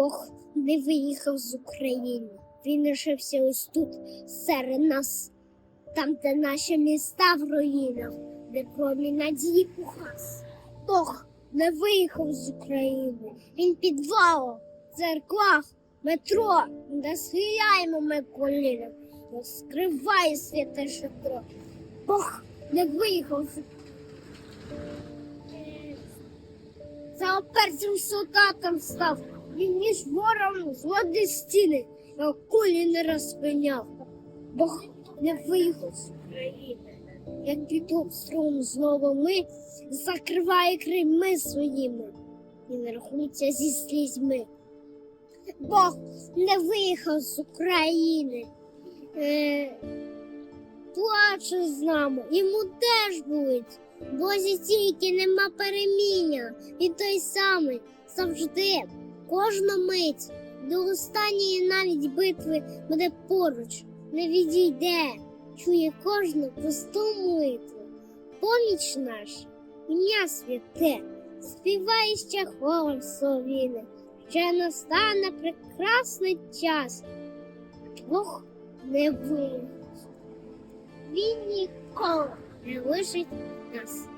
Бог не виїхав з України. Він лишився ось тут серед нас, там, де наші міста в руїнах, де промінь надії пухас. Бог не виїхав з України. Він підвалом, церквах, метро, де схиляємо ми коліна, розкриває святе шатро. Бог не виїхав за перцем солдатом став. Він ніж ворогом зводить стіни, а кулі не розпиняв. Бог не виїхав з України. Як під обстрілом знову ми закриває крими своїми і не рахується зі слізьми. Бог не виїхав з України. Е, плаче з нами, йому теж болить. Бозі тільки нема переміння, і той самий завжди, кожну мить, до останньої навіть битви буде поруч, не відійде, чує кожну просту молитву. Поміч наш, ім'я святе, співає ще хором солов'їне, ще настане прекрасний час. Бог не виїхав. Він ніколи не лишить нас.